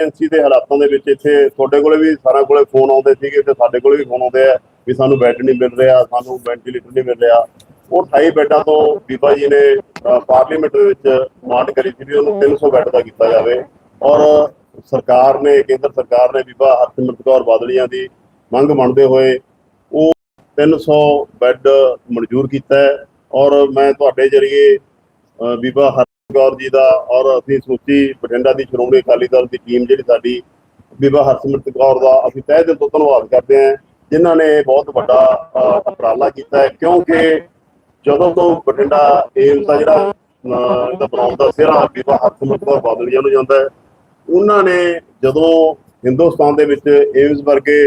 Emergency ਦੇ ਹਾਲਾਤਾਂ ਦੇ ਵਿੱਚ ਇੱਥੇ ਤੁਹਾਡੇ ਕੋਲੇ ਵੀ ਸਾਰਿਆਂ ਕੋਲੇ ਫੋਨ ਆਉਂਦੇ ਸੀਗੇ ਤੇ ਸਾਡੇ ਕੋਲੇ ਵੀ ਫੋਨ ਆਉਂਦੇ ਆ ਵੀ ਸਾਨੂੰ ਬੈੱਡ ਨਹੀਂ ਮਿਲ ਰਿਹਾ, ਸਾਨੂੰ ਵੈਂਟੀਲੇਟਰ ਨਹੀਂ ਮਿਲ ਰਿਹਾ। ਉਹ 28 ਬੈੱਡਾਂ ਤੋਂ ਬੀਬਾ ਜੀ ਨੇ ਪਾਰਲੀਮੈਂਟ ਦੇ ਵਿੱਚ ਮਾਂਡ ਕਰੀ ਸੀ ਵੀ ਉਹਨੂੰ 300 ਬੈੱਡ ਦਾ ਕੀਤਾ ਜਾਵੇ। ਔਰ ਸਰਕਾਰ ਨੇ, ਕੇਂਦਰ ਸਰਕਾਰ ਨੇ ਬੀਬਾ ਹਰਸਿਮਰਤ ਕੌਰ ਬਾਦਲੀਆਂ ਦੀ ਮੰਗ ਮੰਨਦੇ ਹੋਏ ਉਹ 300 ਬੈੱਡ ਮਨਜ਼ੂਰ ਕੀਤਾ ਔਰ ਮੈਂ ਤੁਹਾਡੇ ਜਰੀਏ ਬੀਬਾ ਹਰਸਿਮਰਤ ਜੀ ਦਾ ਔਰ ਅਸੀਂ ਸੋਚੀ ਬਠਿੰਡਾ ਦੀ ਸ਼੍ਰੋਮਣੀ ਅਕਾਲੀ ਦਲ ਦੀ ਟੀਮ ਜਿਹੜੀ ਸਾਡੀ ਬੀਬਾ ਹਰਸਿਮਰਤ ਕੌਰ ਦਾ ਅਸੀਂ ਤਹਿ ਦਿਲ ਤੋਂ ਧੰਨਵਾਦ ਕਰਦੇ ਹਾਂ ਜਿਨ੍ਹਾਂ ਨੇ ਬਹੁਤ ਵੱਡਾ ਉਪਰਾਲਾ ਕੀਤਾ ਹੈ ਕਿਉਂਕਿ ਜਦੋਂ ਤੋਂ ਬਠਿੰਡਾ ਏਮਸ ਦਾ ਜਿਹੜਾ ਅਹ, ਬਣਾਉਣ ਦਾ ਸਿਹਰਾ ਬੀਬਾ ਹਰਸਿਮਰਤ ਕੌਰ ਬਾਦਲ ਜੀ ਨੂੰ ਜਾਂਦਾ ਹੈ ਉਹਨਾਂ ਨੇ ਜਦੋਂ ਹਿੰਦੁਸਤਾਨ ਦੇ ਵਿੱਚ ਏਮਸ ਵਰਗੇ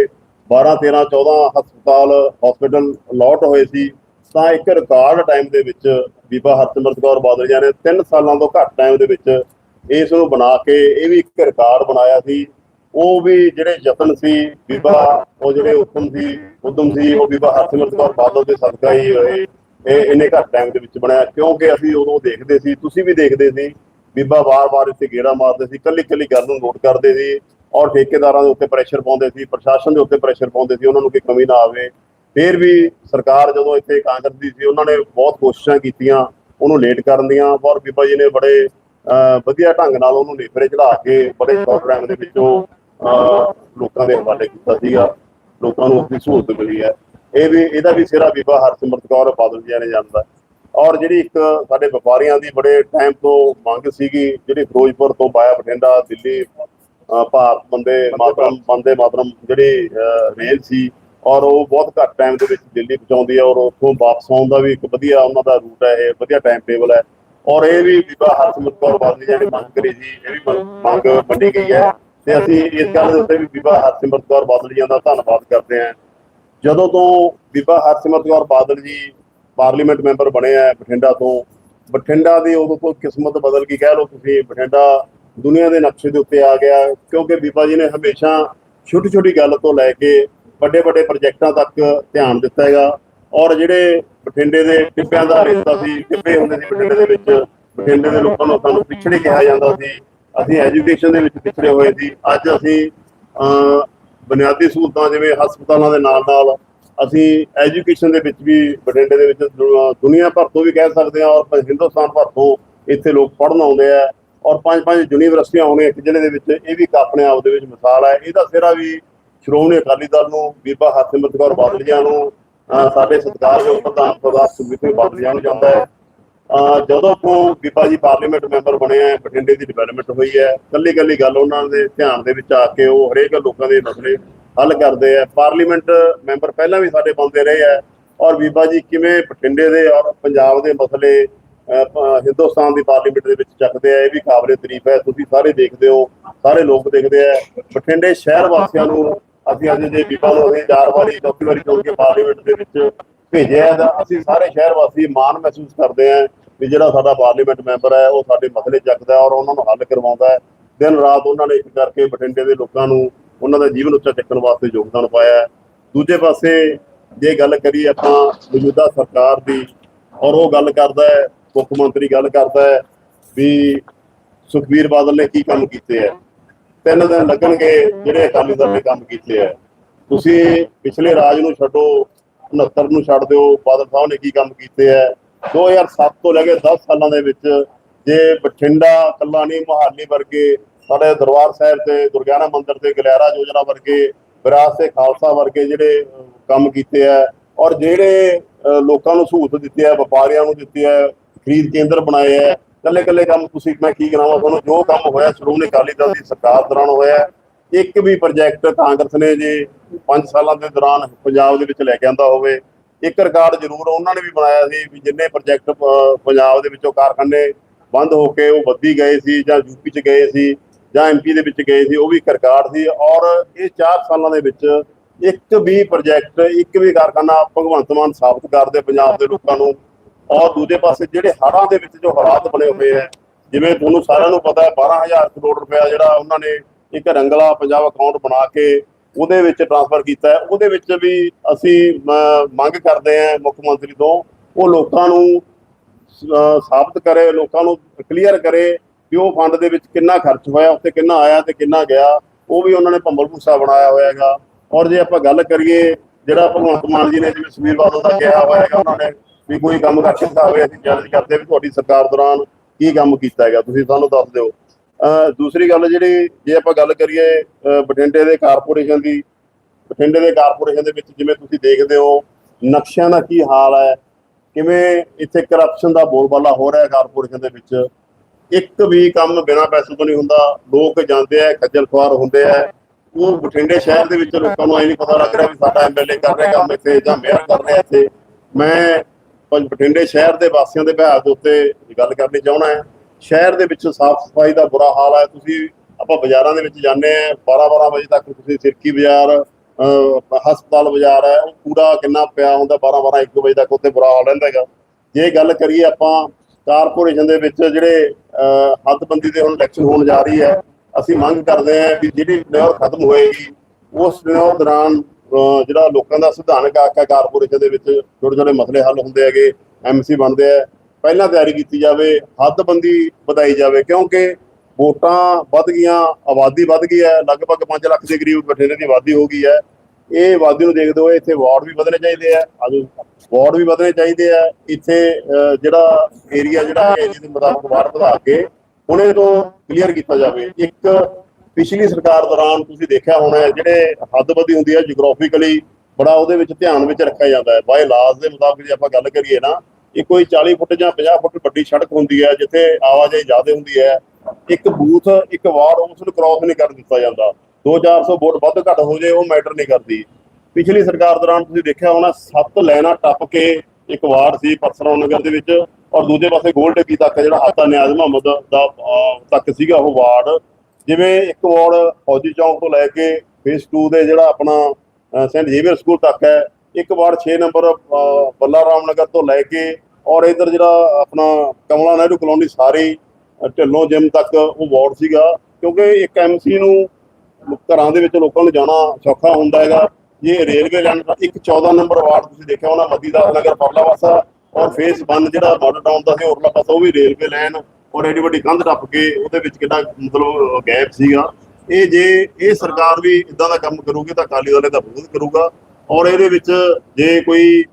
12 13 14 ਹਸਪਤਾਲ ਹਸਪੀਟਲ ਅਲਾਟ ਹੋਏ ਸੀ ਤਾਂ ਇੱਕ ਰਿਕਾਰਡ ਟਾਈਮ ਦੇ ਵਿੱਚ ਬੀਬਾ ਹਰਸਿਮਰਤ ਕੌਰ ਬਾਦਲੀਆਂ ਨੇ 3 ਸਾਲਾਂ ਤੋਂ ਘੱਟ ਟਾਈਮ ਦੇ ਵਿੱਚ ਇਸ ਨੂੰ ਬਣਾ ਕੇ ਇਹ ਵੀ ਇੱਕ ਰਿਕਾਰਡ ਬਣਾਇਆ ਸੀ। ਉਹ ਵੀ ਜਿਹੜੇ ਯਤਨ ਸੀ, ਬੀਬਾ ਉਹ ਜਿਹੜੇ ਉਦਮ ਸੀ ਉਦਮ ਸੀ, ਉਹ ਬੀਬਾ ਹਰਸਿਮਰਤ ਕੌਰ ਬਾਦਲ ਦੇ ਸਦਕਾ ਹੀ ਹੋਏ। ਇਹ ਇੰਨੇ ਘੱਟ ਟਾਈਮ ਦੇ ਵਿੱਚ ਬਣਾਇਆ ਕਿਉਂਕਿ ਅਸੀਂ ਉਦੋਂ ਦੇਖਦੇ ਸੀ, ਤੁਸੀਂ ਵੀ ਦੇਖਦੇ ਸੀ, ਬੀਬਾ ਵਾਰ-ਵਾਰ ਇੱਥੇ ਗੇੜਾ ਮਾਰਦੇ ਸੀ ਕੱਲੀ ਕੱਲੀ ਗੱਲ ਨੂੰ ਨੋਟ ਕਰਦੇ ਸੀ ਔਰ ਠੇਕੇਦਾਰਾਂ ਦੇ ਉੱਤੇ ਪ੍ਰੈਸ਼ਰ ਪਾਉਂਦੇ ਸੀ, ਪ੍ਰਸ਼ਾਸਨ ਦੇ ਉੱਤੇ ਪ੍ਰੈਸ਼ਰ ਪਾਉਂਦੇ ਸੀ, ਉਹਨਾਂ ਨੂੰ ਕੋਈ ਕਮੀ ਨਾ ਆਵੇ। ਫਿਰ ਵੀ ਸਰਕਾਰ ਜਦੋਂ ਇੱਥੇ ਕਾਂਗਰਸ ਦੀ ਸੀ ਉਹਨਾਂ ਨੇ ਬਹੁਤ ਕੋਸ਼ਿਸ਼ਾਂ ਕੀਤੀਆਂ ਉਹਨੂੰ ਲੇਟ ਕਰਨ ਦੀਆਂ ਪਰ ਬੀਬਾ ਜੀ ਨੇ ਬੜੇ ਅਹ, ਵਧੀਆ ਢੰਗ ਨਾਲ ਉਹਨੂੰ ਨੇਪਰੇ ਚੜਾ ਕੇ ਬੜੇ ਸ਼ਾਰਟ ਟਾਈਮ ਦੇ ਵਿੱਚੋਂ ਅਹ, ਲੋਕਾਂ ਦੇ ਹਵਾਲੇ ਕੀਤਾ ਸੀਗਾ ਲੋਕਾਂ ਨੂੰ ਆਪਣੀ ਸਹੂਲਤ ਮਿਲੀ ਹੈ। ਇਹ ਵੀ ਇਹਦਾ ਵੀ ਸਿਹਰਾ ਬੀਬਾ ਹਰਸਿਮਰਤ ਕੌਰ ਬਾਦਲ ਜੀ ਨੇ ਜਾਂਦਾ ਔਰ ਜਿਹੜੀ ਇੱਕ ਸਾਡੇ ਵਪਾਰੀਆਂ ਦੀ ਬੜੇ ਟਾਈਮ ਤੋਂ ਮੰਗ ਸੀਗੀ ਜਿਹੜੀ ਫਿਰੋਜ਼ਪੁਰ ਤੋਂ ਬਾਇਆ ਬਠਿੰਡਾ ਦਿੱਲੀ ਅਹ ਭਾਰਤ ਬੰਦੇ ਮਾਤਰਮ ਬੰਦੇ ਮਾਤਰਮ ਜਿਹੜੀ ਅਹ, ਰੇਲ ਸੀ ਔਰ ਉਹ ਬਹੁਤ ਘੱਟ ਟਾਈਮ ਦੇ ਵਿੱਚ ਦਿੱਲੀ ਪਹੁੰਚਾਉਂਦੀ ਹੈ ਔਰ ਉੱਥੋਂ ਵਾਪਸ ਆਉਣ ਦਾ ਵੀ ਇੱਕ ਵਧੀਆ ਉਹਨਾਂ ਦਾ ਰੂਟ ਹੈ, ਇਹ ਵਧੀਆ ਟਾਈਮ ਟੇਬਲ ਹੈ। ਔਰ ਇਹ ਵੀ ਬੀਬਾ ਹਰਸਿਮਰਤ ਕੌਰ ਬਾਦਲ ਜੀ ਨੇ ਮੰਗ ਕਰੀ ਸੀ, ਇਹ ਵੀ ਮੰਗ- ਮੰਗ ਗਈ ਹੈ ਤੇ ਅਸੀਂ ਇਸ ਗੱਲ ਦੇ ਉੱਤੇ ਵੀ ਬੀਬਾ ਹਰਸਿਮਰਤ ਕੌਰ ਬਾਦਲ ਜੀ ਦਾ ਧੰਨਵਾਦ ਕਰਦੇ ਹਾਂ। ਜਦੋਂ ਤੋਂ ਬੀਬਾ ਹਰਸਿਮਰਤ ਕੌਰ ਬਾਦਲ ਜੀ ਪਾਰਲੀਮੈਂਟ ਮੈਂਬਰ ਬਣੇ ਆ ਬਠਿੰਡਾ ਤੋਂ, ਬਠਿੰਡਾ ਦੀ ਉਦੋਂ ਤੋਂ ਕਿਸਮਤ ਬਦਲ ਗਈ, ਕਹਿ ਲਓ ਤੁਸੀਂ ਬਠਿੰਡਾ ਦੁਨੀਆ ਦੇ ਨਕਸ਼ੇ ਦੇ ਉੱਤੇ ਆ ਗਿਆ, ਕਿਉਂਕਿ ਬੀਬਾ ਜੀ ਨੇ ਹਮੇਸ਼ਾ ਛੋਟੀ ਛੋਟੀ ਗੱਲ ਤੋਂ ਲੈ ਕੇ ਵੱਡੇ ਵੱਡੇ ਪ੍ਰੋਜੈਕਟਾਂ ਤੱਕ ਧਿਆਨ ਦਿੱਤਾ ਹੈਗਾ। ਔਰ ਜਿਹੜੇ ਬਠਿੰਡੇ ਦੇ ਟਿੱਬਿਆਂ ਦਾ ਰੇਤਾ ਸੀ ਟਿੱਬੇ ਹੁੰਦੇ ਸੀ, ਬਠਿੰਡੇ ਦੇ ਵਿੱਚ ਬਠਿੰਡੇ ਦੇ ਲੋਕਾਂ ਨੂੰ ਸਾਨੂੰ ਪਿਛੜੇ ਕਿਹਾ ਜਾਂਦਾ ਸੀ। ਅਸੀਂ ਐਜੂਕੇਸ਼ਨ ਦੇ ਵਿੱਚ ਪਿਛੜੇ ਹੋਏ ਸੀ। ਅੱਜ ਅਸੀਂ ਬੁਨਿਆਦੀ ਸਹੂਲਤਾਂ ਜਿਵੇਂ ਹਸਪਤਾਲਾਂ ਦੇ ਨਾਲ ਨਾਲ ਅਸੀਂ ਐਜੂਕੇਸ਼ਨ ਦੇ ਵਿੱਚ ਵੀ ਬਠਿੰਡੇ ਦੇ ਵਿੱਚ ਦੁਨੀਆ ਭਰ ਤੋਂ ਵੀ ਕਹਿ ਸਕਦੇ ਹਾਂ ਔਰ ਹਿੰਦੁਸਤਾਨ ਭਰ ਤੋਂ ਇੱਥੇ ਲੋਕ ਪੜ੍ਹਨ ਆਉਂਦੇ ਆ। ਔਰ ਪੰਜ ਪੰਜ ਯੂਨੀਵਰਸਿਟੀਆਂ ਹੋਣੀਆਂ ਇੱਕ ਜ਼ਿਲ੍ਹੇ ਦੇ ਵਿੱਚ, ਇਹ ਵੀ ਇੱਕ ਆਪਣੇ ਆਪ ਦੇ ਵਿੱਚ ਮਿਸਾਲ ਹੈ। ਇਹਦਾ ਸਿਰਾ ਵੀ ਸ਼੍ਰੋਮਣੀ ਅਕਾਲੀ ਦਲ ਨੂੰ, ਬੀਬਾ ਹਰਸਿਮਰਤ ਕੌਰ ਬਾਦਲ ਜੀ ਨੂੰ ਸਾਡੇ ਸਤਿਕਾਰਯੋਗ ਪ੍ਰਧਾਨ ਸਰਦਾਰ ਸੁਖਬੀਰ ਸਿੰਘ ਬਾਦਲ ਨੂੰ ਜਾਂਦਾ ਹੈ। ਜਦੋਂ ਤੋਂ ਬੀਬਾ ਜੀ ਪਾਰਲੀਮੈਂਟ ਮੈਂਬਰ ਬਣੇ ਆ, ਬਠਿੰਡੇ ਦੀ ਡਿਵੈਲਪਮੈਂਟ ਹੋਈ ਹੈ ਕੱਲੀ ਕੱਲੀ ਗੱਲ ਉਹਨਾਂ ਦੇ ਧਿਆਨ ਦੇ ਵਿੱਚ ਆ ਕੇ ਉਹ ਹਰੇਕ ਲੋਕਾਂ ਦੇ ਮਸਲੇ ਹੱਲ ਕਰਦੇ ਆ। ਪਾਰਲੀਮੈਂਟ ਮੈਂਬਰ ਪਹਿਲਾਂ ਵੀ ਸਾਡੇ ਬੰਦੇ ਰਹੇ ਆ ਔਰ ਬੀਬਾ ਜੀ ਕਿਵੇਂ ਬਠਿੰਡੇ ਦੇ ਔਰ ਪੰਜਾਬ ਦੇ ਮਸਲੇ ਹਿੰਦੁਸਤਾਨ ਦੀ ਪਾਰਲੀਮੈਂਟ ਦੇ ਵਿੱਚ ਚੱਕਦੇ ਆ, ਇਹ ਵੀ ਕਾਬਲੇ ਤਾਰੀਫ ਹੈ। ਤੁਸੀਂ ਸਾਰੇ ਦੇਖਦੇ ਹੋ, ਸਾਰੇ ਲੋਕ ਦੇਖਦੇ ਆ। ਬਠਿੰਡੇ ਸ਼ਹਿਰ ਵਾਸੀਆਂ ਨੂੰ ਅਸੀਂ ਅੱਜ ਜੇ ਬੀਬਾ ਨੂੰ ਚਾਰ ਵਾਰੀ, ਚੌਥੀ ਵਾਰੀ ਚੁਣ ਕੇ ਪਾਰਲੀਮੈਂਟ ਦੇ ਵਿੱਚ ਭੇਜਿਆ ਹੈ ਅਸੀਂ ਸਾਰੇ ਸ਼ਹਿਰ ਵਾਸੀ ਮਾਣ ਮਹਿਸੂਸ ਕਰਦੇ ਹਾਂ ਵੀ ਜਿਹੜਾ ਸਾਡਾ ਪਾਰਲੀਮੈਂਟ ਮੈਂਬਰ ਹੈ, ਉਹ ਸਾਡੇ ਮਸਲੇ ਚੱਕਦਾ ਔਰ ਉਹਨਾਂ ਨੂੰ ਹੱਲ ਕਰਵਾਉਂਦਾ ਹੈ। ਦਿਨ ਰਾਤ ਉਹਨਾਂ ਨੇ ਇੱਕ ਕਰਕੇ ਬਠਿੰਡੇ ਦੇ ਲੋਕਾਂ ਨੂੰ ਉਹਨਾਂ ਦਾ ਜੀਵਨ ਉੱਚਾ ਚੱਕਣ ਵਾਸਤੇ ਯੋਗਦਾਨ ਪਾਇਆ ਦੂਜੇ ਪਾਸੇ ਜੇ ਗੱਲ ਕਰੀਏ ਆਪਾਂ ਮੌਜੂਦਾ ਸਰਕਾਰ ਦੀ, ਔਰ ਉਹ ਗੱਲ ਕਰਦਾ ਹੈ, ਮੁੱਖ ਮੰਤਰੀ ਗੱਲ ਕਰਦਾ ਹੈ ਵੀ ਸੁਖਬੀਰ ਬਾਦਲ ਨੇ ਕੀ ਕੰਮ ਕੀਤੇ ਹੈ। ਤਿੰਨ ਦਿਨ ਲੱਗਣਗੇ ਜਿਹੜੇ ਅਕਾਲੀ ਦਲ ਨੇ ਕੰਮ ਕੀਤੇ ਹੈ ਤੁਸੀਂ ਪਿਛਲੇ ਰਾਜ ਨੂੰ ਛੱਡੋ 69 ਨੂੰ ਛੱਡ ਦਿਓ ਬਾਦਲ ਸਾਹਿਬ ਨੇ ਕੀ ਕੰਮ ਕੀਤੇ ਹੈ 2007 ਤੋਂ ਲੈ ਕੇ 10 ਸਾਲਾਂ ਦੇ ਵਿੱਚ ਜੇ ਬਠਿੰਡਾ ਕੱਲਾ ਨਹੀਂ ਮੁਹਾਲੀ ਵਰਗੇ ਸਾਡੇ ਦਰਬਾਰ ਸਾਹਿਬ ਤੇ ਦੁਰਗਿਆਨਾ ਮੰਦਿਰ ਤੇ ਗਲਿਆਰਾ ਯੋਜਨਾ ਵਰਗੇ ਵਿਰਾਸਤ ਤੇ ਖਾਲਸਾ ਵਰਗੇ ਜਿਹੜੇ ਕੰਮ ਕੀਤੇ ਹੈ ਔਰ ਜਿਹੜੇ ਲੋਕਾਂ ਨੂੰ ਸਹੂਲਤ ਦਿੱਤੀ ਹੈ ਵਪਾਰੀਆਂ ਨੂੰ ਦਿੱਤੀ ਹੈ ਖਰੀਦ ਕੇਂਦਰ ਬਣਾਏ ਹੈ ਕੱਲੇ ਕੱਲੇ ਕੰਮ ਤੁਸੀਂ, ਮੈਂ ਕੀ ਕਰਾਵਾਂ ਤੁਹਾਨੂੰ? ਜੋ ਕੰਮ ਹੋਇਆ, ਸ਼੍ਰੋਮਣੀ ਅਕਾਲੀ ਦਲ ਦੀ ਸਰਕਾਰ ਦੌਰਾਨ ਹੋਇਆ ਇੱਕ ਵੀ ਪ੍ਰੋਜੈਕਟ ਕਾਂਗਰਸ ਨੇ ਜੇ 5 ਸਾਲਾਂ ਦੇ ਦੌਰਾਨ ਪੰਜਾਬ ਦੇ ਵਿੱਚ ਲੈ ਕੇ ਆਂਦਾ ਹੋਵੇ, ਇੱਕ ਰਿਕਾਰਡ ਜ਼ਰੂਰ ਉਹਨਾਂ ਨੇ ਵੀ ਬਣਾਇਆ ਸੀ ਵੀ ਜਿੰਨੇ ਪ੍ਰੋਜੈਕਟ ਪੰਜਾਬ ਦੇ ਵਿੱਚੋਂ ਕਾਰਖਾਨੇ ਬੰਦ ਹੋ ਕੇ ਉਹ ਬੱਦੀ ਗਏ ਸੀ ਜਾਂ ਯੂਪੀ ਚ ਗਏ ਸੀ ਜਾਂ ਐਮਪੀ ਦੇ ਵਿੱਚ ਗਏ ਸੀ, ਉਹ ਵੀ ਇੱਕ ਰਿਕਾਰਡ ਸੀ। ਔਰ ਇਹ 4 ਸਾਲਾਂ ਦੇ ਵਿੱਚ ਇੱਕ ਵੀ ਪ੍ਰੋਜੈਕਟ ਇੱਕ ਵੀ ਕਾਰਖਾਨਾ ਭਗਵੰਤ ਮਾਨ ਸਾਬਤ ਕਰਦੇ ਪੰਜਾਬ ਦੇ ਲੋਕਾਂ ਨੂੰ। ਔਰ ਦੂਜੇ ਪਾਸੇ ਜਿਹੜੇ ਹੜ੍ਹਾਂ ਦੇ ਵਿੱਚ ਜੋ ਹਾਲਾਤ ਬਣੇ ਹੋਏ ਹੈ ਜਿਵੇਂ ਤੁਹਾਨੂੰ ਸਾਰਿਆਂ ਨੂੰ ਪਤਾ ਹੈ 12000 ਕਰੋੜ ਰੁਪਇਆ ਜਿਹੜਾ ਉਹਨਾਂ ਨੇ ਇੱਕ ਰੰਗਲਾ ਪੰਜਾਬ ਅਕਾਊਂਟ ਬਣਾ ਕੇ ਉਹਦੇ ਵਿੱਚ ਟ੍ਰਾਂਸਫਰ ਕੀਤਾ ਉਹਦੇ ਵਿੱਚ ਵੀ ਅਸੀਂ ਮੰਗ ਕਰਦੇ ਹਾਂ ਮੁੱਖ ਮੰਤਰੀ ਤੋਂ, ਉਹ ਲੋਕਾਂ ਨੂੰ ਸਾਬਤ ਕਰੇ, ਲੋਕਾਂ ਨੂੰ ਕਲੀਅਰ ਕਰੇ ਵੀ ਉਹ ਫੰਡ ਦੇ ਵਿੱਚ ਕਿੰਨਾ ਖਰਚ ਹੋਇਆ, ਉੱਥੇ ਕਿੰਨਾ ਆਇਆ ਤੇ ਕਿੰਨਾ ਗਿਆ। ਉਹ ਵੀ ਉਹਨਾਂ ਨੇ ਭੰਬਲ ਭੂਸਾ ਬਣਾਇਆ ਹੋਇਆ ਹੈਗਾ। ਔਰ ਜੇ ਆਪਾਂ ਗੱਲ ਕਰੀਏ, ਜਿਹੜਾ ਭਗਵੰਤ ਮਾਨ ਜੀ ਨੇ ਜਿਵੇਂ ਸੁਖਬੀਰ ਬਾਦਲ ਦਾ ਕਿਹਾ ਹੋਇਆ ਹੈਗਾ, ਉਹਨਾਂ ਨੇ ਵੀ ਕੋਈ ਕੰਮ ਕਰਕੇ ਦਿਖਾਵੇ ਅਸੀਂ ਚੈਲੰਜ ਕਰਦੇ ਵੀ ਤੁਹਾਡੀ ਸਰਕਾਰ ਦੌਰਾਨ ਕੀ ਕੰਮ ਕੀਤਾ ਹੈਗਾ, ਤੁਸੀਂ ਸਾਨੂੰ ਦੱਸ ਦਿਓ। ਦੂਸਰੀ ਗੱਲ ਜਿਹੜੀ, ਜੇ ਆਪਾਂ ਗੱਲ ਕਰੀਏ ਬਠਿੰਡੇ ਦੇ ਕਾਰਪੋਰੇਸ਼ਨ ਦੀ, ਬਠਿੰਡੇ ਦੇ ਕਾਰਪੋਰੇਸ਼ਨ ਦੇ ਵਿੱਚ ਜਿਵੇਂ ਤੁਸੀਂ ਦੇਖਦੇ ਹੋ, ਨਕਸ਼ਿਆਂ ਦਾ ਕੀ ਹਾਲ ਹੈ, ਕਿਵੇਂ ਇੱਥੇ ਕਰਪਸ਼ਨ ਦਾ ਬੋਲਬਾਲਾ ਹੋ ਰਿਹਾ ਹੈ ਕਾਰਪੋਰੇਸ਼ਨ ਦੇ ਵਿੱਚ। ਇੱਕ ਵੀ ਕੰਮ ਬਿਨਾਂ ਪੈਸੇ ਤੋਂ ਨਹੀਂ ਹੁੰਦਾ, ਲੋਕ ਜਾਂਦੇ ਆ, ਖੱਜਲ ਖੁਆਰ ਹੁੰਦੇ ਆ। ਉਹ ਬਠਿੰਡੇ ਸ਼ਹਿਰ ਦੇ ਵਿੱਚ ਲੋਕਾਂ ਨੂੰ ਇਹ ਨਹੀਂ ਪਤਾ ਲੱਗ ਰਿਹਾ ਵੀ ਸਾਡਾ ਐਮਐਲਏ ਕਰ ਰਿਹਾ ਕੰਮ ਇੱਥੇ ਜਾਂ ਮੇਅਰ ਕਰ ਰਿਹਾ ਇੱਥੇ। ਮੈਂ ਪੰਜ ਬਠਿੰਡੇ ਸ਼ਹਿਰ ਦੇ ਵਾਸੀਆਂ ਦੇ ਬਿਹਾਰ ਦੇ ਉੱਤੇ ਗੱਲ ਕਰਨੀ ਚਾਹਣਾ ਹੈ। ਸ਼ਹਿਰ ਦੇ ਵਿੱਚ ਸਾਫ਼ ਸਫ਼ਾਈ ਦਾ ਬੁਰਾ ਹਾਲ ਹੈ। ਤੁਸੀਂ ਆਪਾਂ ਬਾਜ਼ਾਰਾਂ ਦੇ ਵਿੱਚ ਜਾਂਦੇ ਆ 12 12 ਵਜੇ ਤੱਕ ਤੁਸੀਂ ਸਿਰਕੀ ਬਾਜ਼ਾਰ ਹਸਪਤਾਲ ਬਾਜ਼ਾਰ ਹੈ, ਉਹ ਕੂੜਾ ਕਿੰਨਾ ਪਿਆ ਹੁੰਦਾ 12 12 1 ਵਜੇ ਤੱਕ ਉੱਥੇ ਬੁਰਾ ਹਾਲ ਰਹਿੰਦਾ ਹੈਗਾ। ਜੇ ਗੱਲ ਕਰੀਏ ਆਪਾਂ ਕਾਰਪੋਰੇਸ਼ਨ ਦੇ ਵਿੱਚ ਜਿਹੜੇ ਹੱਦਬੰਦੀ ਦੇ ਹੁਣ ਇਲੈਕਸ਼ਨ ਹੋਣ ਜਾ ਰਹੀ ਹੈ, ਅਸੀਂ ਮੰਗ ਕਰਦੇ ਹਾਂ ਵੀ ਜਿਹੜੀ ਨਿਉਰ ਖਤਮ ਹੋਏਗੀ, ਉਸ ਨਿਉਰ ਦੌਰਾਨ ਜਿਹੜਾ ਲੋਕਾਂ ਦਾ ਸੰਵਿਧਾਨਕ ਹੱਕ ਹੈ, ਕਾਰਪੋਰੇਸ਼ਨ ਦੇ ਵਿੱਚ ਛੋਟੇ ਛੋਟੇ ਮਸਲੇ ਹੱਲ ਹੁੰਦੇ ਹੈਗੇ, ਐਮਸੀ ਬਣਦੇ ਆ ਪਹਿਲਾਂ ਤਿਆਰੀ ਕੀਤੀ ਜਾਵੇ, ਹੱਦਬੰਦੀ ਵਧਾਈ ਜਾਵੇ, ਕਿਉਂਕਿ ਵੋਟਾਂ ਵੱਧ ਗਈਆਂ, ਆਬਾਦੀ ਵੱਧ ਗਈ ਹੈ, ਲਗਭਗ 5 ਲੱਖ ਦੇ ਕਰੀਬ ਬਠਿੰਡੇ ਦੀ ਆਬਾਦੀ ਹੋ ਗਈ ਹੈ। ਇਹ ਆਬਾਦੀ ਨੂੰ ਦੇਖਦੇ ਹੋਏ ਇੱਥੇ ਵਾਰਡ ਵੀ ਵਧਣੇ ਚਾਹੀਦੇ ਆ ਵਾਰਡ ਵੀ ਵਧਣੇ ਚਾਹੀਦੇ ਆ ਇੱਥੇ ਜਿਹੜਾ ਏਰੀਆ ਜਿਹੜਾ ਹੈ ਏਰੀਆ ਮੁਤਾਬਕ ਵਾਰਡ ਵਧਾ ਕੇ ਉਹਨੇ ਤੋਂ ਕਲੀਅਰ ਕੀਤਾ ਜਾਵੇ। ਇੱਕ ਪਿਛਲੀ ਸਰਕਾਰ ਦੌਰਾਨ ਤੁਸੀਂ ਦੇਖਿਆ ਹੋਣਾ ਜਿਹੜੇ ਹੱਦਬੰਦੀ ਹੁੰਦੀ ਹੈ ਜਿਓਗ੍ਰਾਫਿਕਲੀ ਬੜਾ ਉਹਦੇ ਵਿੱਚ ਧਿਆਨ ਵਿੱਚ ਰੱਖਿਆ ਜਾਂਦਾ ਹੈ। ਬਾਈ ਲਾਜ਼ ਦੇ ਮੁਤਾਬਕ ਜੇ ਆਪਾਂ ਗੱਲ ਕਰੀਏ ਨਾ, ਇਹ ਕੋਈ 40 ਫੁੱਟ ਜਾਂ 50 ਫੁੱਟ ਵੱਡੀ ਸੜਕ ਹੁੰਦੀ ਹੈ, ਜਿੱਥੇ ਆਵਾਜਾਈ ਜ਼ਿਆਦਾ ਹੁੰਦੀ ਹੈ, ਇੱਕ ਬੂਥ, ਇੱਕ ਵਾਰਡ ਉਸ ਨੂੰ ਕ੍ਰਾਸ ਨਹੀਂ ਕਰਨ ਦਿੱਤਾ ਜਾਂਦਾ। 2-400 ਵੋਟ ਵੱਧ ਘੱਟ ਹੋ ਜਾਏ, ਉਹ ਮੈਟਰ ਨਹੀਂ ਕਰਦੀ। ਪਿਛਲੀ ਸਰਕਾਰ ਦੌਰਾਨ ਤੁਸੀਂ ਦੇਖਿਆ ਹੋਣਾ, ਸੱਤ ਲੈਣਾ ਟੱਪ ਕੇ ਇੱਕ ਵਾਰਡ ਸੀ ਪਰਸਰਾਮ ਨਗਰ ਦੇ ਵਿੱਚ, ਔਰ ਦੂਜੇ ਪਾਸੇ ਗੋਲ ਤੱਕ ਜਿਹੜਾ ਹਾਤਾ ਨਿਆਜ਼ ਮੁਹੰਮਦ ਦਾ ਤੱਕ ਸੀਗਾ ਉਹ ਵਾਰਡ। ਜਿਵੇਂ ਇੱਕ ਵਾਰਡ ਫੌਜੀ ਚੌਂਕ ਤੋਂ ਲੈ ਕੇ ਫੇਸ 2 ਦੇ ਜਿਹੜਾ ਆਪਣਾ ਸੈਂਟ ਜ਼ੇਵੀਅਰ ਸਕੂਲ ਤੱਕ ਹੈ ਇੱਕ ਵਾਰਡ 6 ਨੰਬਰ ਅਹ, ਬੱਲਾ ਰਾਮ ਨਗਰ ਤੋਂ ਲੈ ਕੇ ਔਰ ਇਧਰ ਜਿਹੜਾ ਆਪਣਾ ਕਮਲਾ ਨਹਿਰੂ ਕਲੋਨੀ ਸਾਰੀ ਢਿੱਲੋਂ ਜਿਮ ਤੱਕ ਉਹ ਵਾਰਡ ਸੀਗਾ ਕਿਉਂਕਿ ਇੱਕ ਐਮਸੀ ਨੂੰ ਘਰਾਂ ਦੇ ਵਿੱਚ ਲੋਕਾਂ ਨੂੰ ਜਾਣਾ ਸੌਖਾ ਹੁੰਦਾ ਹੈਗਾ। ਇਹ ਰੇਲਵੇ ਲਾਈਨ ਦਾ ਇੱਕ 14 ਨੰਬਰ ਵਾਰਡ ਤੁਸੀਂ ਦੇਖਿਆ ਹੋਣਾ ਮਦੀਦਾਸ ਨਗਰ ਪਰਲਾ ਪਾਸਾ ਔਰ ਫੇਸ 1 ਜਿਹੜਾ ਮਾਡਲ ਟਾਊਨ ਦਾ ਸੀ ਉਰਲਾ ਪਾਸਾ ਉਹ ਵੀ ਰੇਲਵੇ ਲਾਈਨ ਔਰ ਐਡੀ ਵੱਡੀ ਕੰਧ ਟੱਪ ਕੇ ਉਹਦੇ ਵਿੱਚ ਕਿੰਨਾ ਮਤਲਬ ਗੈਪ ਸੀਗਾ। ਇਹ ਜੇ ਇਹ ਸਰਕਾਰ ਵੀ ਇਦਾਂ ਦਾ ਕੰਮ ਕਰੂਗੀ ਤਾਂ ਅਕਾਲੀ ਦਲ ਇਹਦਾ ਵਿਰੋਧ ਕਰੂਗਾ। ਔਰ ਇਹਦੇ ਵਿੱਚ ਜੇ ਕੋਈ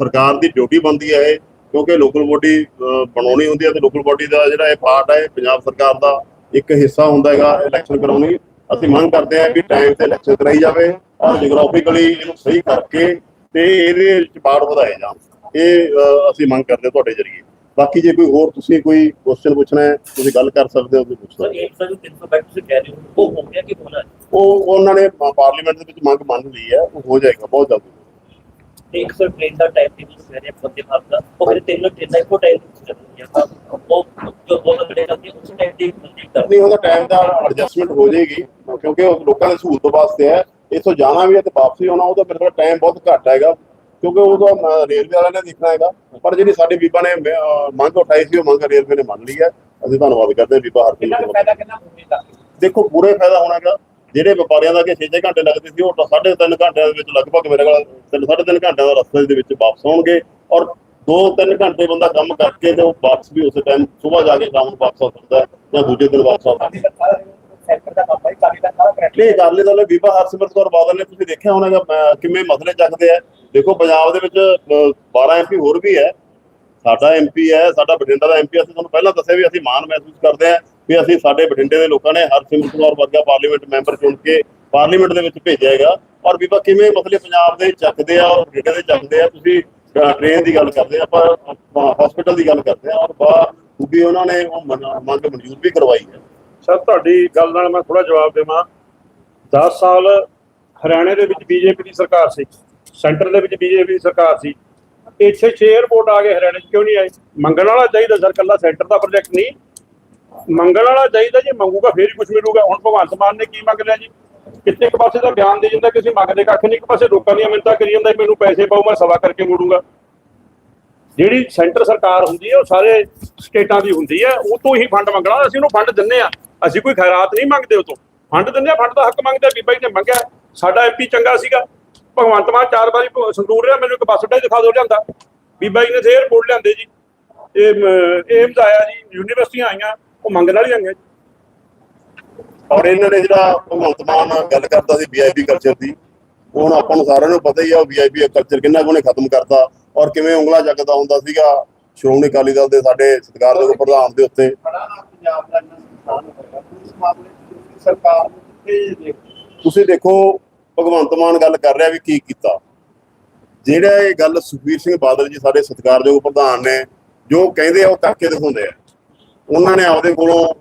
ਸਰਕਾਰ ਦੀ ਡਿਊਟੀ ਬਣਦੀ ਹੈ ਕਿਉਂਕਿ ਲੋਕਲ ਬੋਡੀ ਬਣਾਉਣੀ ਹੁੰਦੀ ਹੈ ਤੇ ਲੋਕਲ ਬੋਡੀ ਦਾ ਜਿਹੜਾ ਇਹ ਪਾਰਟ ਹੈ, ਪੰਜਾਬ ਸਰਕਾਰ ਦਾ ਇੱਕ ਹਿੱਸਾ ਹੁੰਦਾ ਹੈਗਾ ਇਲੈਕਸ਼ਨ ਕਰਾਉਣੀ। ਅਸੀਂ ਮੰਗ ਕਰਦੇ ਹਾਂ ਵੀ ਟਾਈਮ ਤੇ ਇਲੈਕਸ਼ਨ ਕਰਾਈ ਜਾਵੇ ਔਰ ਜਿਓਗ੍ਰਾਫਿਕਲੀ ਇਹਨੂੰ ਸਹੀ ਕਰਕੇ ਤੇ ਇਹਦੇ ਵਿੱਚ ਪਾਰਟ ਵਧਾਏ ਜਾਣ। ਇਹ ਅਸੀਂ ਮੰਗ ਕਰਦੇ ਹਾਂ ਤੁਹਾਡੇ ਜਰੀਏ। ਬਾਕੀ ਜੇ ਕੋਈ ਹੋਰ ਤੁਸੀਂ ਕੋਈ ਕੁਐਸਚਨ ਪੁੱਛਣਾ ਹੈ ਤੁਸੀਂ ਗੱਲ ਕਰ ਸਕਦੇ ਹੋ ਤੁਸੀਂ ਪੁੱਛ ਸਕਦੇ ਇੱਕ ਸਰ 300 ਬੈਕ ਤੁਸੀਂ ਕਹਿ ਰਹੇ ਹੋ ਉਹ ਹੋ ਗਿਆ ਕਿ ਹੋਣਾ ਹੈ? ਹੋ। ਉਹ ਉਹਨਾਂ ਨੇ ਪਾਰਲੀਮੈਂਟ ਦੇ ਵਿੱਚ ਮੰਗ ਮੰਨ ਲਈ ਹੈ ਉਹ ਹੋ ਜਾਏਗਾ ਬਹੁਤ ਜਲਦੀ ਇੱਕ ਸਰ ਟ੍ਰੇਨ ਦਾ ਟਾਈਮ ਕਹਿ ਰਹੇ ਬੰਦੇ ਭਾਰਤ ਦਾ ਉਹ ਮੇਰੇ ਤਿੰਨ ਟ੍ਰੇਨਾਂ ਇੱਕੋ ਟਾਈਮ ਤੇ ਚੱਲਦੀਆਂ ਤਾਂ ਉਹ ਜੋ ਬਹੁਤ ਬੜੇ ਕਰਦੇ ਉਸ ਟਾਈਮ ਦੀ ਕੰਪਲੀਟ ਕਰ ਨਹੀਂ ਉਹਦਾ ਟਾਈਮ ਦਾ ਐਡਜਸਟਮੈਂਟ ਹੋ ਜਾਏਗੀ ਕਿਉਂਕਿ ਉਹ ਲੋਕਾਂ ਦੀ ਸਹੂਲਤ ਵਾਸਤੇ ਹੈ ਇੱਥੋਂ ਜਾਣਾ ਵੀ ਹੈ ਤੇ ਵਾਪਸੀ ਆਉਣਾ ਉਹਦਾ ਟਾਈਮ ਬਹੁਤ ਘੱਟ ਹੈਗਾ ਕਿਉਂਕਿ ਅਹ, ਰੇਲਵੇ ਵਾਲਿਆਂ ਨੇ ਦੇਖਣਾ ਹੈਗਾ। ਪਰ ਜਿਹੜੀ ਸਾਡੀ ਬੀਬਾ ਨੇ ਅਹ, ਮੰਗ ਉਠਾਈ ਸੀ ਉਹ ਮੰਗ ਰੇਲਵੇ ਨੇ ਮੰਨ ਲਈ ਹੈ। ਅਸੀਂ ਧੰਨਵਾਦ ਕਰਦੇ ਹਾਂ ਬੀਬਾ ਹਰਪ੍ਰੀਤ ਕੌਰ ਫਾਇਦਾ ਕਿੰਨਾ ਹੋਵੇਗਾ ਦੇਖੋ ਪੂਰੇ ਫਾਇਦਾ ਹੋਣਾਗਾ ਜਿਹੜੇ ਵਪਾਰੀਆਂ ਦਾ ਕਿ 6 ਘੰਟੇ ਲੱਗਦੇ ਸੀ ਉਹ 3.5 ਘੰਟਿਆਂ ਦੇ ਵਿੱਚ ਲਗਭਗ ਮੇਰੇ ਕੋਲ 3.5 ਘੰਟਿਆਂ ਦਾ ਰਸਤੇ ਦੇ ਵਿੱਚ ਵਾਪਸ ਆਉਣਗੇ। ਔਰ 2-3 ਘੰਟੇ ਬੰਦਾ ਕੰਮ ਕਰਕੇ ਤੇ ਉਹ ਵਾਪਸ ਵੀ ਉਸੇ ਟਾਈਮ ਸਵੇਰ ਜਾ ਕੇ ਸ਼ਾਮ ਨੂੰ ਵਾਪਸ ਆ ਸਕਦਾ ਹੈ ਜਾਂ ਦੂਜੇ ਦਿਨ ਵਾਪਸ ਆ ਸਕਦਾ ਹੈ। ਦਾ ਸਾਰਾ ਸੈਕਟਰ ਦਾ ਬਾਬਾ ਜੀ ਕਾਲੀ ਦਾ ਸਾਰਾ ਕਰੈਕਟ ਨਹੀਂ ਅਕਾਲੀ ਦਲ ਨੇ ਬੀਬਾ ਹਰਸਿਮਰਤ ਕੌਰ ਬਾਦਲ ਨੇ ਤੁਸੀਂ ਦੇਖਿਆ ਹੋਣਾਗਾ ਕਿਵੇਂ ਮਸਲੇ ਚੱਕਦੇ ਆ। ਦੇਖੋ ਪੰਜਾਬ ਦੇ ਵਿੱਚ ਅਹ, 12 ਐਮਪੀ ਹੋਰ ਵੀ ਹੈ। ਸਾਡਾ ਐਮਪੀ ਹੈ ਸਾਡਾ ਬਠਿੰਡਾ ਦਾ ਐਮਪੀ ਅਸੀਂ ਤੁਹਾਨੂੰ ਪਹਿਲਾਂ ਦੱਸਿਆ ਵੀ ਅਸੀਂ ਮਾਣ ਮਹਿਸੂਸ ਕਰਦੇ ਹਾਂ ਵੀ ਅਸੀਂ ਸਾਡੇ ਬਠਿੰਡੇ ਦੇ ਲੋਕਾਂ ਨੇ ਹਰਸਿਮਰਤ ਕੌਰ ਵਰਗਾ ਪਾਰਲੀਮੈਂਟ ਮੈਂਬਰ ਚੁਣ ਕੇ ਪਾਰਲੀਮੈਂਟ ਦੇ ਵਿੱਚ ਭੇਜਿਆ ਹੈਗਾ। ਔਰ ਬੀਬਾ ਕਿਵੇਂ ਮਸਲੇ ਪੰਜਾਬ ਦੇ ਚੱਕਦੇ ਆ ਔਰ ਬਠਿੰਡੇ ਦੇ ਚੱਕਦੇ ਆ? ਤੁਸੀਂ ਟ੍ਰੇਨ ਦੀ ਗੱਲ ਕਰਦੇ ਆ ਆਪਾਂ ਹਸਪੀਟਲ ਦੀ ਗੱਲ ਕਰਦੇ ਆ। ਔਰ ਬਾ ਵੀ ਉਹਨਾਂ ਨੇ ਉਹ ਮੰਗ ਮਨਜ਼ੂਰ ਵੀ ਕਰਵਾਈ ਹੈ। ਸਰ ਤੁਹਾਡੀ ਗੱਲ ਨਾਲ ਮੈਂ ਥੋੜਾ ਜਵਾਬ ਦੇਵਾਂ। 10 ਸਾਲ ਹਰਿਆਣੇ ਦੇ ਵਿੱਚ ਬੀਜੇਪੀ ਦੀ ਸਰਕਾਰ ਸੀ। ਸੈਂਟਰ ਦੇ ਵਿੱਚ ਬੀਜੇਪੀ ਦੀ ਸਰਕਾਰ ਸੀ। ਇੱਥੇ 6 에어ਪੋਰਟ ਆ ਗਏ ਹਰਿਆਣੇ 'ਚ, ਕਿਉਂ ਨਹੀਂ ਆਏ? ਮੰਗਣ ਵਾਲਾ ਚਾਹੀਦਾ ਸਰ ਕੱਲਾ ਸੈਂਟਰ ਦਾ ਪ੍ਰੋਜੈਕਟ ਨਹੀਂ। ਮੰਗਣ ਵਾਲਾ ਚਾਹੀਦਾ ਜੇ, ਮੰਗੂਗਾ, ਫੇਰ ਹੀ ਕੁਝ ਮਿਲੂਗਾ। ਹੁਣ ਭਗਵੰਤ ਮਾਨ ਨੇ ਕੀ ਮੰਗ ਲਿਆ ਜੀ? ਕਿਤੇ ਇੱਕ ਪਾਸੇ ਦਾ ਬਿਆਨ ਦੇ ਜਾਂਦਾ ਕਿ ਅਸੀਂ ਮੰਗਦੇ ਕੱਖ ਨਹੀਂ, ਇੱਕ ਪਾਸੇ ਲੋਕਾਂ ਦੀਆਂ ਮਿੰਤਾਂ ਕਰੀ ਜਾਂਦਾ ਮੈਨੂੰ ਪੈਸੇ ਪਾਓ, ਮੈਂ ਸਵਾ ਕਰਕੇ ਮੋੜੂੰਗਾ। ਜਿਹੜੀ ਸੈਂਟਰ ਸਰਕਾਰ ਹੁੰਦੀ ਹੈ, ਉਹ ਸਾਰੇ ਸਟੇਟਾਂ ਦੀ ਹੁੰਦੀ ਹੈ, ਉਹ ਤੋਂ ਹੀ ਫੰਡ ਮੰਗਣਾ, ਅਸੀਂ ਉਹਨੂੰ ਫੰਡ ਦਿੰਨੇ ਆ ਅਸੀਂ ਕੋਈ ਖੈਰਾਤ ਨਹੀਂ ਮੰਗਦੇ ਉਹ ਤੋਂ। ਫੰਡ ਦਿੰਨੇ ਆ ਫੰਡ ਦਾ ਹੱਕ ਮੰਗਦੇ ਬੀਬਾ ਜੀ ਨੇ ਮੰਗਿਆ। ਸਾਡਾ ਐਮਪੀ ਚੰਗਾ ਸੀਗਾ। ਭਗਵੰਤ ਮਾਨ ਚਾਰ ਵਾਰੀ ਸੰਗਰੂਰ ਰਿਹਾ ਮੈਨੂੰ ਇੱਕ ਬੱਸ ਅੱਡਾ ਹੀ ਦਿਖਾ ਦਿਓ ਲਿਆਂਦਾ। ਬੀਬਾ ਜੀ ਨੇ ਤੇ 에어ਪੋਰਟ ਲਿਆਂਦੇ ਜੀ। ਇਹ ਏਮਜ਼ ਆਇਆ ਜੀ ਯੂਨੀਵਰਸਿਟੀਆਂ ਆਈਆਂ ਉਹ ਮੰਗਣ ਵਾਲੀਆਂ ਨੇ ਔਰ ਇਹਨਾਂ ਨੇ ਜਿਹੜਾ ਭਗਵੰਤ ਮਾਨ ਗੱਲ ਕਰਦਾ ਸੀ ਵੀਆਈਪੀ ਕਲਚਰ ਦੀ ਉਹ ਹੁਣ ਆਪਾਂ ਨੂੰ ਸਾਰਿਆਂ ਨੂੰ ਪਤਾ ਹੀ ਆ ਉਹ ਵੀਆਈਪੀ ਕਲਚਰ ਕਿੰਨਾ ਕੁ ਉਹਨੇ ਖਤਮ ਕਰਤਾ ਔਰ ਕਿਵੇਂ ਉਂਗਲਾ ਚੱਕਦਾ ਹੁੰਦਾ ਸੀਗਾ। ਸ਼੍ਰੋਮਣੀ ਅਕਾਲੀ ਦਲ ਦੇ ਸਾਡੇ ਸਤਿਕਾਰਯੋਗ ਪ੍ਰਧਾਨ ਦੇ ਉੱਤੇ। ਬੜਾ ਨਾ ਪੰਜਾਬ ਦਾ ਇੰਨਾ ਨੁਕਸਾਨ ਹੋਇਆ ਇਸ ਮਾਮਲੇ 'ਚ ਤੁਸੀਂ ਸਰਕਾਰ ਨੂੰ ਕਿੱਥੇ ਦੇਖਦੇ ਤੁਸੀਂ ਦੇਖੋ ਭਗਵੰਤ ਮਾਨ ਗੱਲ ਕਰ ਰਿਹਾ ਵੀ ਕੀ ਕੀਤਾ। ਜਿਹੜਾ ਇਹ ਗੱਲ ਸੁਖਬੀਰ ਸਿੰਘ ਬਾਦਲ ਜੀ ਸਾਡੇ ਸਤਿਕਾਰਯੋਗ ਪ੍ਰਧਾਨ ਨੇ, ਜੋ ਕਹਿੰਦੇ ਆ ਉਹ ਕਰਕੇ ਦਿਖਾਉਂਦੇ ਆ। ਉਹਨਾਂ ਨੇ ਆਪਦੇ ਕੋਲੋਂ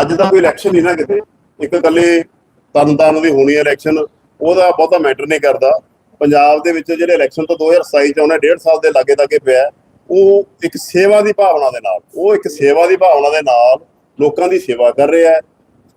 ਅੱਜ ਦਾ ਕੋਈ ਇਲੈਕਸ਼ਨ ਨਹੀਂ ਨਾ ਕਿਤੇ। ਇੱਕ ਇਕੱਲੇ ਤਰਨਤਾਰਨ ਦੀ ਹੋਣੀ ਹੈ ਇਲੈਕਸ਼ਨ ਉਹਦਾ ਬਹੁਤਾ ਮੈਟਰ ਨਹੀਂ ਕਰਦਾ। ਪੰਜਾਬ ਦੇ ਵਿੱਚ ਜਿਹੜੇ ਇਲੈਕਸ਼ਨ ਤੋਂ 2027 ਚ ਆਉਣਾ ਡੇਢ ਸਾਲ ਦੇ ਲਾਗੇ ਲਾਗੇ ਪਿਆ, ਉਹ ਇੱਕ ਸੇਵਾ ਦੀ ਭਾਵਨਾ ਦੇ ਨਾਲ, ਉਹ ਇੱਕ ਸੇਵਾ ਦੀ ਭਾਵਨਾ ਦੇ ਨਾਲ ਲੋਕਾਂ ਦੀ ਸੇਵਾ ਕਰ ਰਿਹਾ ਹੈ।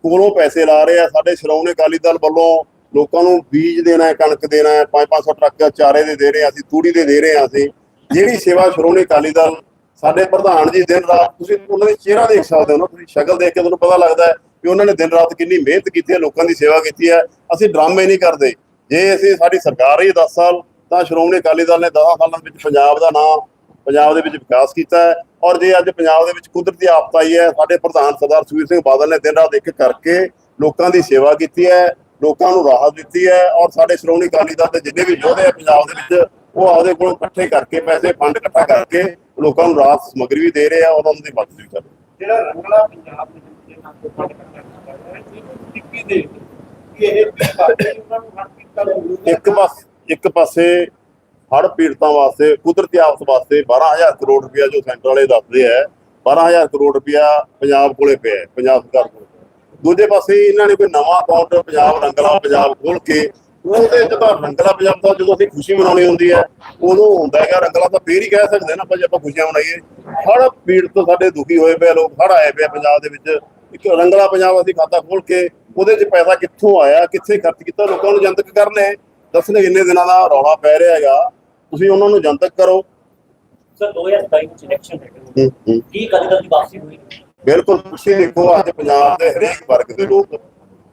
ਕੋਲੋਂ ਪੈਸੇ ਲਾ ਰਹੇ ਆ ਸਾਡੇ ਸ਼੍ਰੋਮਣੀ ਅਕਾਲੀ ਦਲ ਵੱਲੋਂ ਲੋਕਾਂ ਨੂੰ ਬੀਜ ਦੇਣਾ ਹੈ, ਕਣਕ ਦੇਣਾ ਹੈ 5-500 ਟਰੱਕ ਚਾਰੇ ਦੇ ਦੇ ਰਹੇ ਆ ਅਸੀਂ, ਤੂੜੀ ਦੇ ਦੇ ਰਹੇ ਆ ਅਸੀਂ। ਜਿਹੜੀ ਸੇਵਾ ਸ਼੍ਰੋਮਣੀ ਅਕਾਲੀ ਦਲ, ਸਾਡੇ ਪ੍ਰਧਾਨ ਜੀ ਦਿਨ ਰਾਤ, ਤੁਸੀਂ ਉਹਨਾਂ ਦੇ ਚਿਹਰਾ ਦੇਖ ਸਕਦੇ ਹੋ ਨਾ, ਤੁਸੀਂ ਸ਼ਕਲ ਦੇਖ ਕੇ ਤੁਹਾਨੂੰ ਪਤਾ ਲੱਗਦਾ ਹੈ ਕਿ ਉਹਨਾਂ ਨੇ ਦਿਨ ਰਾਤ ਕਿੰਨੀ ਮਿਹਨਤ ਕੀਤੀ ਹੈ, ਲੋਕਾਂ ਦੀ ਸੇਵਾ ਕੀਤੀ ਹੈ। ਅਸੀਂ ਡਰਾਮੇ ਨਹੀਂ ਕਰਦੇ। ਜੇ ਅਸੀਂ, ਸਾਡੀ ਸਰਕਾਰ ਹੀ 10 ਸਾਲ, ਤਾਂ ਸ਼੍ਰੋਮਣੀ ਅਕਾਲੀ ਦਲ ਨੇ 10 ਸਾਲਾਂ ਦੇ ਵਿੱਚ ਪੰਜਾਬ ਦਾ ਨਾਮ ਪੰਜਾਬ ਦੇ ਵਿੱਚ ਵਿਕਾਸ ਕੀਤਾ ਹੈ। ਔਰ ਜੇ ਅੱਜ ਪੰਜਾਬ ਦੇ ਵਿੱਚ ਕੁਦਰਤੀ ਆਫਤ ਆਈ ਹੈ, ਸਾਡੇ ਪ੍ਰਧਾਨ ਸਰਦਾਰ ਸੁਖਬੀਰ ਸਿੰਘ ਬਾਦਲ ਨੇ ਦਿਨ ਰਾਤ ਇੱਕ ਕਰਕੇ ਲੋਕਾਂ ਦੀ ਸੇਵਾ ਕੀਤੀ ਹੈ। ਲੋਕਾਂ ਨੂੰ ਰਾਹਤ ਦਿੱਤੀ ਹੈ ਔਰ ਸਾਡੇ ਸ਼੍ਰੋਮਣੀ ਅਕਾਲੀ ਦਲ ਦੇ ਜਿੰਨੇ ਵੀ ਯੋਧੇ ਆ ਪੰਜਾਬ ਦੇ ਵਿੱਚ ਉਹ ਆਪਦੇ ਕੋਲੋਂ ਇਕੱਠੇ ਕਰਕੇ ਪੈਸੇ ਫੰਡ ਇਕੱਠਾ ਕਰਕੇ ਲੋਕਾਂ ਨੂੰ ਰਾਹਤ ਸਮੱਗਰੀ ਵੀ ਦੇ ਰਹੇ ਆ ਉਹਨਾਂ ਦੀ ਮਦਦ ਵੀ ਕਰ। ਜਿਹੜਾ ਰੰਗਲਾ ਪੰਜਾਬ ਦੇ ਵਿੱਚ ਤੋਂ ਟਿੱਕੀ ਦੇ ਇਹ ਇੱਕ ਪਾਸ ਇੱਕ ਪਾਸੇ ਹੜ੍ਹ ਪੀੜਤਾਂ ਵਾਸਤੇ ਕੁਦਰਤੀ ਆਫਤ ਵਾਸਤੇ 12000 ਕਰੋੜ ਰੁਪਇਆ ਜੋ ਸੈਂਟਰ ਵਾਲੇ ਦੱਸਦੇ ਆ 12000 ਕਰੋੜ ਰੁਪਇਆ ਪੰਜਾਬ ਕੋਲੇ ਪਿਆ ਪੰਜਾਬ ਸਰਕਾਰ ਕੋਲੇ ਦੂਜੇ ਪਾਸੇ ਇਹਨਾਂ ਨੇ ਕੋਈ ਨਵਾਂ ਅਕਾਊਂਟ ਪੰਜਾਬ ਰੰਗਲਾ ਪੰਜਾਬ ਖੋਲ ਕੇ ਉਹਦੇ ਜਦੋਂ ਰੰਗਲਾ ਪੰਜਾਬ ਦਾ ਜਦੋਂ ਅਸੀਂ ਖੁਸ਼ੀ ਮਨਾਉਣੀ ਹੁੰਦੀ ਹੈ ਉਦੋਂ ਹੁੰਦਾ ਹੈਗਾ ਰੰਗਲਾ ਤਾਂ ਫੇਰ ਹੀ ਕਹਿ ਸਕਦੇ ਨਾ ਆਪਾਂ ਜੇ ਆਪਾਂ ਖੁਸ਼ੀਆਂ ਮਨਾਈਏ। ਹੜ੍ਹ ਪੀੜਤ ਸਾਡੇ ਦੁਖੀ ਹੋਏ ਪਏ ਲੋਕ ਹੜ੍ਹ ਆਏ ਪਏ ਪੰਜਾਬ ਦੇ ਵਿੱਚ। ਇੱਕ ਰੰਗਲਾ ਪੰਜਾਬ ਅਸੀਂ ਖਾਤਾ ਖੋਲ ਕੇ ਉਹਦੇ 'ਚ ਪੈਸਾ ਕਿੱਥੋਂ ਆਇਆ ਕਿੱਥੇ ਖਰਚ ਕੀਤਾ ਲੋਕਾਂ ਨੂੰ ਜਨਤਕ ਕਰਨੇ। ਦੱਸਣੇ ਕਿੰਨੇ ਦਿਨਾਂ ਦਾ ਰੌਲਾ ਪੈ ਰਿਹਾ ਹੈਗਾ। ਤੁਸੀਂ ਉਹਨਾਂ ਨੂੰ ਜਨਤਕ ਕਰੋ। ਸਰ 2027 ਵਿੱਚ ਇਲੈਕਸ਼ਨ ਹੈ ਕੀ ਕਦੀ ਕਦੀ ਵਾਪਸੀ ਹੋਈ? ਬਿਲਕੁਲ ਤੁਸੀਂ ਦੇਖੋ ਅੱਜ ਪੰਜਾਬ ਦੇ ਹਰੇਕ ਵਰਗ ਦੇ ਲੋਕ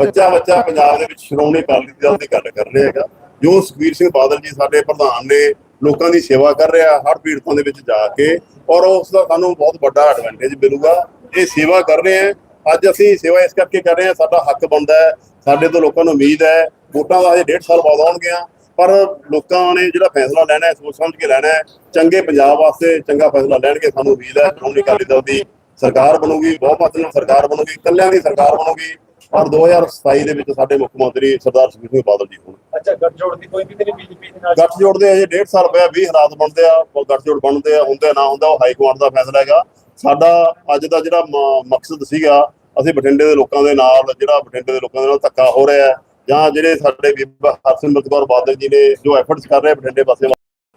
ਬੱਚਾ ਬੱਚਾ ਪੰਜਾਬ ਦੇ ਵਿੱਚ ਸ਼੍ਰੋਮਣੀ ਅਕਾਲੀ ਦਲ ਦੀ ਗੱਲ ਕਰ ਰਿਹਾ ਹੈਗਾ। ਜੋ ਸੁਖਬੀਰ ਸਿੰਘ ਬਾਦਲ ਜੀ ਸਾਡੇ ਪ੍ਰਧਾਨ ਨੇ ਲੋਕਾਂ ਦੀ ਸੇਵਾ ਕਰ ਰਿਹਾ, ਹਰ ਪੀੜਤਾਂ ਦੇ ਵਿੱਚ ਜਾ ਕੇ ਔਰ ਉਸ ਦਾ ਸਾਨੂੰ ਬਹੁਤ ਵੱਡਾ ਐਡਵਾਂਟੇਜ ਮਿਲੂਗਾ। ਇਹ ਸੇਵਾ ਕਰ ਰਹੇ ਹੈ। ਅੱਜ ਅਸੀਂ ਸੇਵਾ ਇਸ ਕਰਕੇ ਕਰ ਰਹੇ ਹਾਂ, ਸਾਡਾ ਹੱਕ ਬਣਦਾ ਹੈ। ਸਾਡੇ ਤੋਂ ਲੋਕਾਂ ਨੂੰ ਉਮੀਦ ਹੈ, ਵੋਟਾਂ ਦਾ ਹਜੇ ਡੇਢ ਸਾਲ ਬਾਅਦ ਆਉਣਗੀਆਂ। ਪਰ ਲੋਕਾਂ ਨੇ ਜਿਹੜਾ ਫੈਸਲਾ ਲੈਣਾ ਹੈ ਸੋਚ ਸਮਝ ਕੇ ਲੈਣਾ ਹੈ, ਚੰਗੇ ਪੰਜਾਬ ਵਾਸਤੇ ਚੰਗਾ ਫੈਸਲਾ ਲੈਣਗੇ, ਸਾਨੂੰ ਉਮੀਦ ਹੈ ਸ਼੍ਰੋਮਣੀ ਅਕਾਲੀ ਦਲ ਦੀ ਸਰਕਾਰ ਬਣੂਗੀ ਬਹੁਮਤ ਨਾਲ ਸਰਕਾਰ ਬਣੂਗੀ ਇਕੱਲਿਆਂ ਦੀ ਸਰਕਾਰ ਬਣੂਗੀ ਔਰ 2027 ਦੇ ਵਿੱਚ ਸਾਡੇ ਮੁੱਖ ਮੰਤਰੀ ਸਰਦਾਰ ਸੁਖਬੀਰ ਸਿੰਘ ਬਾਦਲ ਜੀ ਹੋਣ। ਅੱਛਾ ਗੱਠਜੋੜ ਦੀ ਕੋਈ ਵੀ ਨਹੀਂ ਬੀਜੇਪੀ ਦੇ ਨਾਲ। ਗੱਠ ਜੋੜਦੇ ਅਜੇ ਡੇਢ ਸਾਲ ਪਿਆ 20 ਹਾਲਾਤ ਬਣਦੇ ਆ ਉਹ ਗੱਠ ਜੋੜ ਬਣਦੇ ਆ ਹੁੰਦੇ ਨਾ ਹੁੰਦਾ ਉਹ ਹਾਈ ਕੋਰਟ ਦਾ ਫੈਸਲਾ ਹੈਗਾ। ਸਾਡਾ ਅੱਜ ਦਾ ਜਿਹੜਾ ਮਕਸਦ ਸੀਗਾ ਅਸੀਂ ਬਠਿੰਡੇ ਦੇ ਲੋਕਾਂ ਦੇ ਨਾਲ ਜਿਹੜਾ ਬਠਿੰਡੇ ਦੇ ਲੋਕਾਂ ਦੇ ਨਾਲ ਧੱਕਾ ਹੋ ਰਿਹਾ ਹੈ ਜਾਂ ਜਿਹੜੇ ਸਾਡੇ ਬੀਬਾ ਹਰਸਿਮਰਤ ਕੌਰ ਬਾਦਲ ਜੀ ਨੇ ਜੋ ਐਫਰਟਸ ਕਰ ਰਹੇ ਬਠਿੰਡੇ ਪਾਸੇ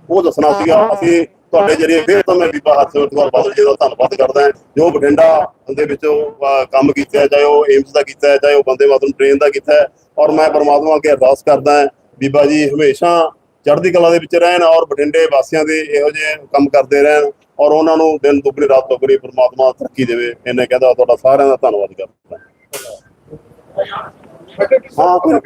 ਉਹ ਦੱਸਣਾ ਸੀਗਾ ਅਸੀਂ ਤੁਹਾਡੇ ਜਰੀਏ ਫਿਰ ਤਾਂ ਮੈਂ ਬੀਬਾ ਹਰਸਿਮਰਤ ਕੌਰ ਬਾਦਲ ਜੀ ਦਾ ਧੰਨਵਾਦ ਕਰਦਾ ਜੋ ਬਠਿੰਡਾ ਦੇ ਵਿੱਚ ਕੰਮ ਕੀਤਾ ਚਾਹੇ ਉਹ ਏਮਸ ਦਾ ਕੀਤਾ ਚਾਹੇ ਉਹ ਬੰਦੇ ਮਾਤਰਮ ਟ੍ਰੇਨ ਦਾ ਕੀਤਾ ਔਰ ਮੈਂ ਪਰਮਾਤਮਾ ਅੱਗੇ ਅਰਦਾਸ ਕਰਦਾ ਬੀਬਾ ਜੀ ਹਮੇਸ਼ਾ ਚੜ੍ਹਦੀ ਕਲਾ ਦੇ ਵਿੱਚ ਰਹਿਣ ਔਰ ਬਠਿੰਡੇ ਵਾਸੀਆਂ ਦੇ ਇਹੋ ਜਿਹੇ ਕੰਮ ਕਰਦੇ ਰਹਿਣ ਔਰ ਉਹਨਾਂ ਨੂੰ ਦਿਨ ਦੁਗਣੀ, ਰਾਤ ਚੌਗਣੀ ਪਰਮਾਤਮਾ ਤਰੱਕੀ ਦੇਵੇ। ਇਹਨੇ ਕਹਿੰਦਾ ਤੁਹਾਡਾ ਸਾਰਿਆਂ ਦਾ ਧੰਨਵਾਦ ਕਰਦਾ ਹਾਂ। ਕੋਈ-